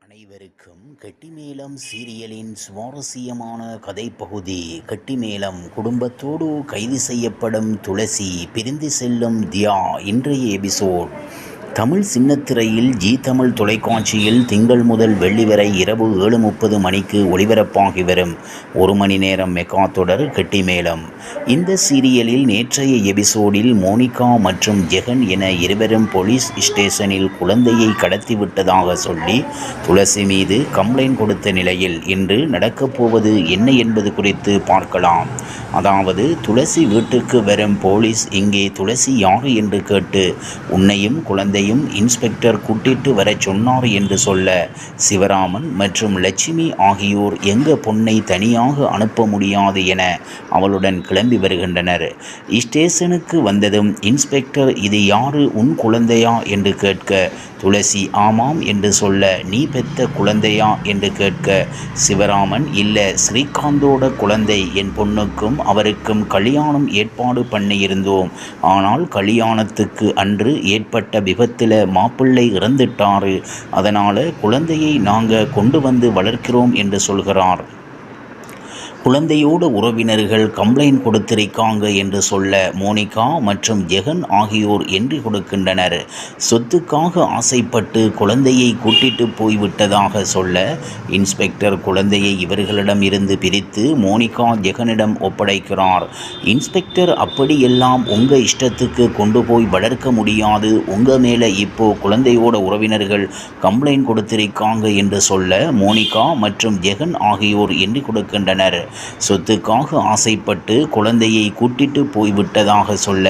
அனைவருக்கும் கெட்டிமேளம் சீரியலின் சுவாரஸ்யமான கதைப்பகுதி கெட்டிமேளம் குடும்பத்தோடு கைது செய்யப்படும் துளசி பிரிந்து செல்லும் தியா இன்றைய எபிசோட். தமிழ் சின்னத்திரையில் ஜி தமிழ் தொலைக்காட்சியில் திங்கள் முதல் வெள்ளி வரை இரவு ஏழு முப்பது மணிக்கு ஒளிபரப்பாகி வரும். ஒரு மணி நேரம் மெகா தொடர் கெட்டிமேளம் இந்த சீரியலில் நேற்றைய எபிசோடில் மோனிகா மற்றும் ஜெகன் என இருவரும் போலீஸ் ஸ்டேஷனில் குழந்தையை கடத்திவிட்டதாக சொல்லி துளசி மீது கம்ப்ளைண்ட் கொடுத்த நிலையில் இன்று நடக்கப் போவது என்ன என்பது குறித்து பார்க்கலாம். அதாவது துளசி வீட்டுக்கு வரும் போலீஸ் இங்கே துளசி யாரு என்று கேட்டு உன்னையும் குழந்தை குழந்தையும் இன்ஸ்பெக்டர் கூட்டிட்டு வரச் சொன்னார் என்று சொல்ல சிவராமன் மற்றும் லட்சுமி ஆகியோர் எங்க பொண்ணை தனியாக அனுப்ப முடியாது என அவளுடன் கிளம்பி வருகின்றனர். ஸ்டேஷனுக்கு வந்ததும் இன்ஸ்பெக்டர் இது யாரு? உன் குழந்தையா என்று கேட்க துளசி ஆமாம் என்று சொல்ல நீ பெத்த குழந்தையா என்று கேட்க சிவராமன் இல்லை ஸ்ரீகாந்தோட குழந்தை. என் பொண்ணுக்கும் அவருக்கும் கல்யாணம் ஏற்பாடு பண்ணியிருந்தோம். ஆனால் கல்யாணத்துக்கு அன்று ஏற்பட்ட விபத்து விபத்தில் மாப்பிள்ளை இறந்துட்டாரு. அதனால் குழந்தையை நாங்கள் கொண்டு வந்து வளர்க்கிறோம் என்று சொல்கிறார். குழந்தையோட உறவினர்கள் கம்ப்ளைண்ட் கொடுத்திருக்காங்க என்று சொல்ல மோனிகா மற்றும் ஜெகன் ஆகியோர் என்று கொடுக்கின்றனர். சொத்துக்காக ஆசைப்பட்டு குழந்தையை கூட்டிட்டு போய்விட்டதாக சொல்ல இன்ஸ்பெக்டர் குழந்தையை இவர்களிடம் இருந்து பிரித்து மோனிகா ஜெகனிடம் ஒப்படைக்கிறார். இன்ஸ்பெக்டர் அப்படியெல்லாம் உங்கள் இஷ்டத்துக்கு கொண்டு போய் வளர்க்க முடியாது. உங்கள் மேலே இப்போ குழந்தையோட உறவினர்கள் கம்ப்ளைண்ட் கொடுத்திருக்காங்க என்று சொல்ல மோனிகா மற்றும் ஜெகன் ஆகியோர் எண்ணி கொடுக்கின்றனர். சொத்துக்காக ஆசைப்பட்டு குழந்தையை கூட்டிட்டு போய்விட்டதாக சொல்ல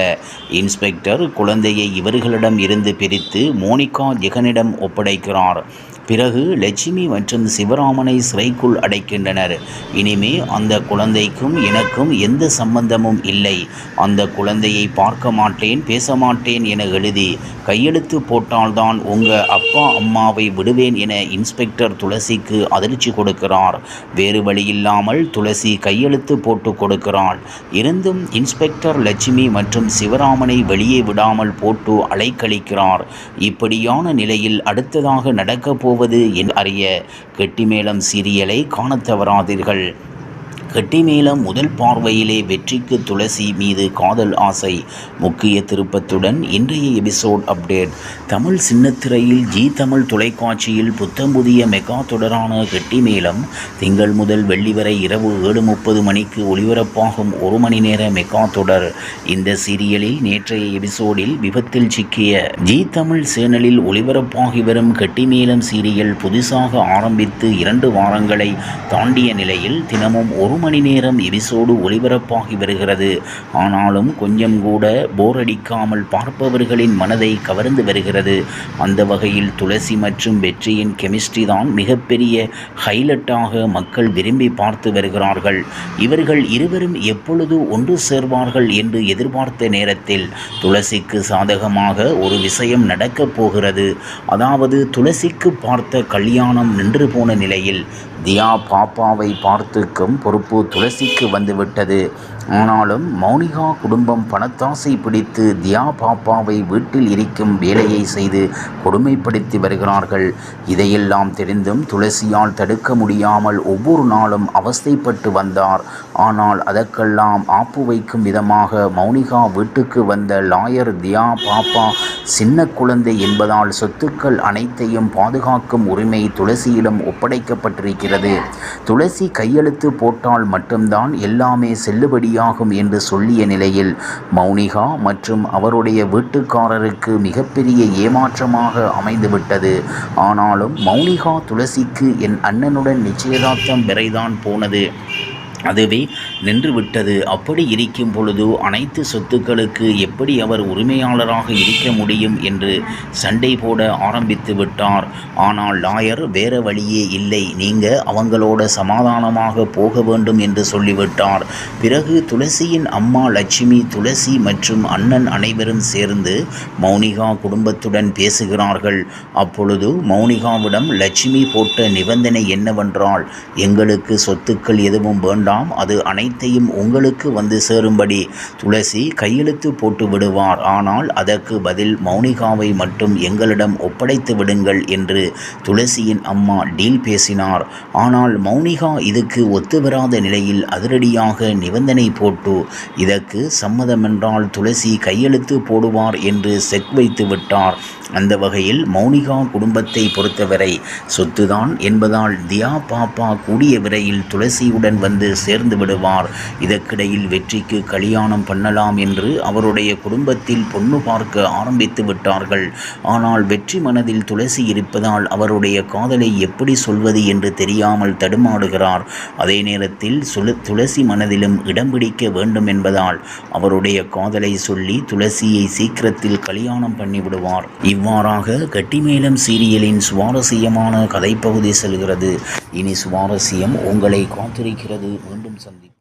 இன்ஸ்பெக்டர் குழந்தையை இவர்களிடம் இருந்து பிரித்து மோனிகா ஜெகனிடம் ஒப்படைக்கிறார். பிறகு லட்சுமி மற்றும் சிவராமனை சிறைக்குள் அடைக்கின்றனர். இனிமே அந்த குழந்தைக்கும் எனக்கும் எந்த சம்பந்தமும் இல்லை. அந்த குழந்தையை பார்க்க மாட்டேன் பேச மாட்டேன் என எழுதி கையெழுத்து போட்டால்தான் உங்க அப்பா அம்மாவை விடுவேன் என இன்ஸ்பெக்டர் துளசிக்கு அதிர்ச்சி கொடுக்கிறார். வேறு வழியில்லாமல் துளசி கையெழுத்து போட்டு கொடுக்கிறாள். இருந்தும் இன்ஸ்பெக்டர் லட்சுமி மற்றும் சிவராமனை வெளியே விடாமல் போட்டு அலைக்கழிக்கிறார். இப்படியான நிலையில் அடுத்ததாக நடக்கப் போவது என் அறிய கெட்டிமேளம் சீரியலை காணத் தவறாதீர்கள். கெட்டிமேளம் முதல் பார்வையிலே வெற்றிக்கு துளசி மீது காதல் ஆசை. முக்கிய திருப்பத்துடன் இன்றைய எபிசோட் அப்டேட். தமிழ் சின்னத்திரையில் ஜி தமிழ் தொலைக்காட்சியில் புத்தம் புதிய மெகா தொடரான கட்டிமேளம் திங்கள் முதல் வெள்ளி வரை இரவு ஏழு முப்பது மணிக்கு ஒளிபரப்பாகும் ஒரு மணி நேர மெகா தொடர். இந்த சீரியலில் நேற்றைய எபிசோடில் விபத்தில் சிக்கிய ஜி தமிழ் சேனலில் ஒளிபரப்பாகி வரும் கட்டிமேளம் சீரியல் புதுசாக ஆரம்பித்து இரண்டு வாரங்களை தாண்டிய நிலையில் தினமும் ஒரு மணி நேரம் எபிசோடு ஒளிபரப்பாகி வருகிறது. ஆனாலும் கொஞ்சம் கூட போர் அடிக்காமல் பார்ப்பவர்களின் மனதை கவர்ந்து வருகிறது. அந்த வகையில் துளசி மற்றும் வெற்றியின் கெமிஸ்ட்ரி தான் மிகப்பெரிய ஹைலைட்டாக மக்கள் விரும்பி பார்த்து வருகிறார்கள். இவர்கள் இருவரும் எப்பொழுது ஒன்று சேர்வார்கள் என்று எதிர்பார்த்த நேரத்தில் துளசிக்கு சாதகமாக ஒரு விஷயம் நடக்கப் போகிறது. அதாவது துளசிக்கு பார்த்த கல்யாணம் நின்று போன நிலையில் தியா பாப்பாவை பார்த்துக்கும் பொறுப்பு துளசிக்கு வந்துவிட்டது. ஆனாலும் மௌனிகா குடும்பம் பணத்தாசை பிடித்து தியா பாப்பாவை வீட்டில் இருக்கும் வேலையை செய்து கொடுமைப்படுத்தி வருகிறார்கள். இதையெல்லாம் தெரிந்தும் துளசியால் தடுக்க முடியாமல் ஒவ்வொரு நாளும் அவஸ்தைப்பட்டு வந்தார். ஆனால் அதற்கெல்லாம் ஆப்பு வைக்கும் விதமாக மௌனிகா வீட்டுக்கு வந்த லாயர் தியா பாப்பா சின்ன குழந்தை என்பதால் சொத்துக்கள் அனைத்தையும் பாதுகாக்கும் உரிமை துளசியிடம் ஒப்படைக்கப்பட்டிருக்கிறது. துளசி கையெழுத்து போட்டால் மட்டும்தான் எல்லாமே செல்லுபடி வெளியாகும் என்று சொல்லிய நிலையில் மௌனிகா மற்றும் அவருடைய வீட்டுக்காரருக்கு மிகப்பெரிய ஏமாற்றமாக அமைந்துவிட்டது. ஆனாலும் மௌனிகா துளசிக்கு என் அண்ணனுடன் நிச்சயதார்த்தம் விரைதான் போனது. அதுவே நின்றுவிட்டது. அப்படி இருக்கும் பொழுது அனைத்து சொத்துக்களுக்கு எப்படி அவர் உரிமையாளராக இருக்க முடியும் என்று சண்டை போட ஆரம்பித்து விட்டார். ஆனால் லாயர் வேற வழியே இல்லை. நீங்க அவங்களோட சமாதானமாக போக வேண்டும் என்று சொல்லிவிட்டார். பிறகு துளசியின் அம்மா லட்சுமி துளசி மற்றும் அண்ணன் அனைவரும் சேர்ந்து மௌனிகா குடும்பத்துடன் பேசுகிறார்கள். அப்பொழுது மௌனிகாவிடம் லட்சுமி போட்ட நிபந்தனை என்னவென்றால் எங்களுக்கு சொத்துக்கள் எதுவும் வேண்டாம். வேண்டாம் அது அனைத்தையும் உங்களுக்கு வந்து சேரும்படி துளசி கையெழுத்து போட்டு விடுவார். ஆனால் அதற்கு பதில் மௌனிகாவை மட்டும் எங்களிடம் ஒப்படைத்து விடுங்கள் என்று துளசியின் அம்மா டீல் பேசினார். ஆனால் மௌனிகா இதுக்கு ஒத்துவராத நிலையில் அதிரடியாக நிபந்தனை போட்டு இதற்கு சம்மதமென்றால் துளசி கையெழுத்து போடுவார் என்று செக் வைத்து விட்டார். அந்த வகையில் மௌனிகா குடும்பத்தை பொறுத்தவரை சொத்துதான் என்பதால் தியா பாப்பா கூடிய விரையில் துளசியுடன் வந்து சேர்ந்து விடுவார். இதற்கிடையில் வெற்றிக்கு கல்யாணம் பண்ணலாம் என்று அவருடைய குடும்பத்தில் பொண்ணு பார்க்க ஆரம்பித்து விட்டார்கள். ஆனால் வெற்றி மனதில் துளசி இருப்பதால் அவருடைய காதலை எப்படி சொல்வது என்று தெரியாமல் தடுமாறுகிறார் அதே நேரத்தில் துளசி மனதிலும் இடம் பிடிக்க வேண்டும் என்பதால் அவருடைய காதலை சொல்லி துளசியை சீக்கிரத்தில் கல்யாணம் பண்ணிவிடுவார். இவ் இவ்வாறாக கட்டிமேளம் சீரியலின் சுவாரஸ்யமான கதைப்பகுதி செல்கிறது. இனி சுவாரஸ்யம் உங்களை காத்திருக்கிறது. மீண்டும் சந்தி